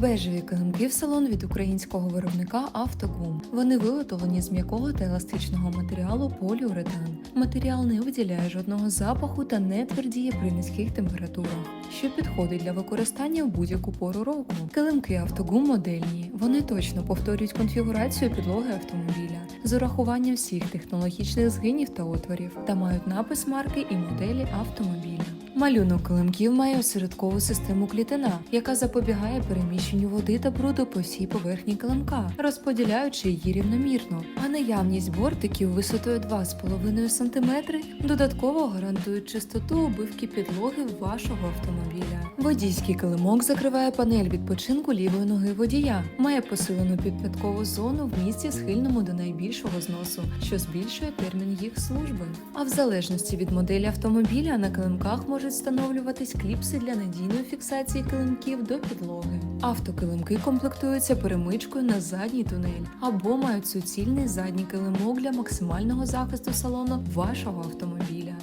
Бежеві килимки в салон від українського виробника Автогум. Вони виготовлені з м'якого та еластичного матеріалу поліуретан. Матеріал не виділяє жодного запаху та не твердіє при низьких температурах, що підходить для використання в будь-яку пору року. Килимки Автогум модельні. Вони точно повторюють конфігурацію підлоги автомобіля з урахуванням всіх технологічних згинів та отворів та мають напис марки і моделі автомобіля. Малюнок килимків має осередкову систему клітина, яка запобігає переміщенню води та бруду по всій поверхні килимка, розподіляючи її рівномірно. А наявність бортиків висотою 2,5 см додатково гарантують чистоту обивки підлоги вашого автомобіля. Водійський килимок закриває панель відпочинку лівої ноги водія, має посилену підпяткову зону в місці схильному до найбільшого зносу, що збільшує термін їх служби. А в залежності від моделі автомобіля на килимках можуть встановлюватись кліпси для надійної фіксації килимків до підлоги. Автокилимки комплектуються перемичкою на задній тунель або мають суцільний задній килимок для максимального захисту салону вашого автомобіля.